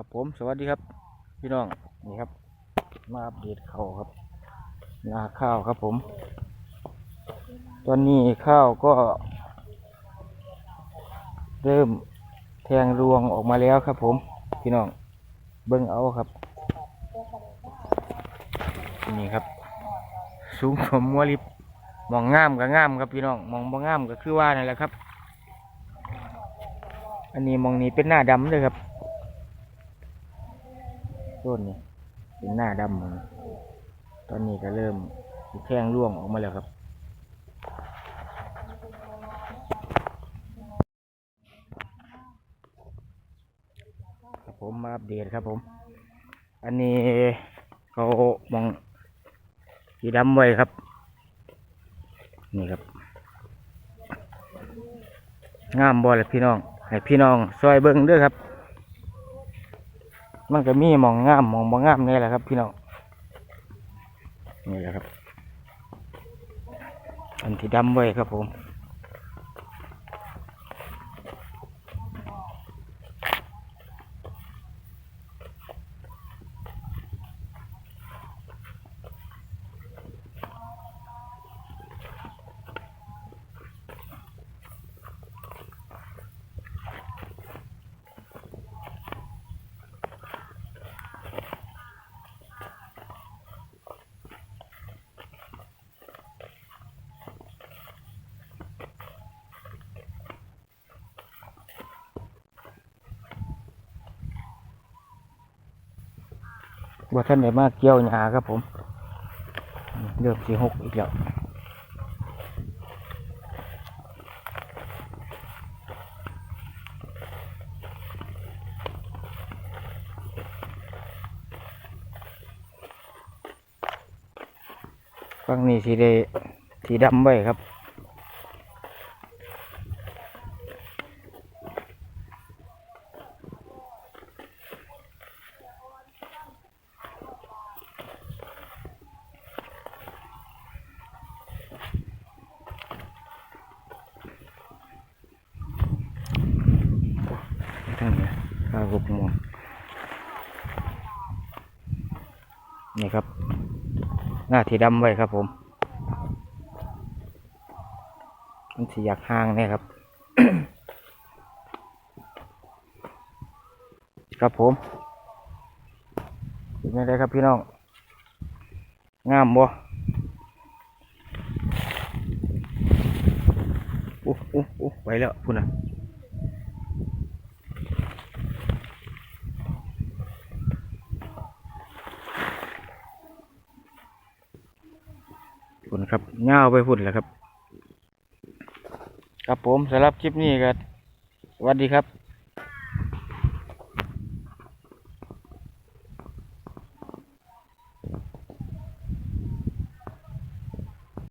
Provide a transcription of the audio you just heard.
ครับผมสวัสดีครับ พี่น้องนี่ครับ มาอัปเดตข้าวครับนาข้าวครับผม ตอนนี้ข้าวก็ เริ่มแทงรวงออกมาแล้วครับผม พี่น้องเบิ้งเอาครับ นี่ครับ สูงกว่ามัวลิบมองงามก็งามครับพี่น้องมองบ่งามก็คือว่านั่นแหละครับ อันนี้มองนี้เป็นหน้าดำเลยครับ ต้นนี้เป็นหน้าดำหมดตอนนี้ก็เริ่มสิแทงร่วงออกมาแล้วครับ ครับผมมาอัปเดตครับผม อันนี้เขามองสีดำไว้ครับ นี่ครับงามบ่เลยพี่น้อง ให้พี่น้องซอยเบิ้งด้วยครับ มันก็มีมองงามมองบ่งามนี่แหละครับ พี่น้องนี่แหละครับ อันที่ดำไว้ครับผม ว่าท่านได้มาเกี่ยวหญ้าครับผม เริ่มสีหกอีกแล้วฝั่งนี้สีได้สีดำไว้ครับ ทั้งนี้ ข้าวกบม่วงนี่ครับ หน้าที่ดำไว้ครับผม มันสีอยากห่างเนี่ยครับ ครับผมเป็นยังไงครับพี่น้อง งามบ่อู้อู้อู้ไปแล้วพุ่นน่ะ นครับเงาไปพุ่นแหล้วครับ ครับผมสำหรับคลิปนี้ก็สวัสดีครับ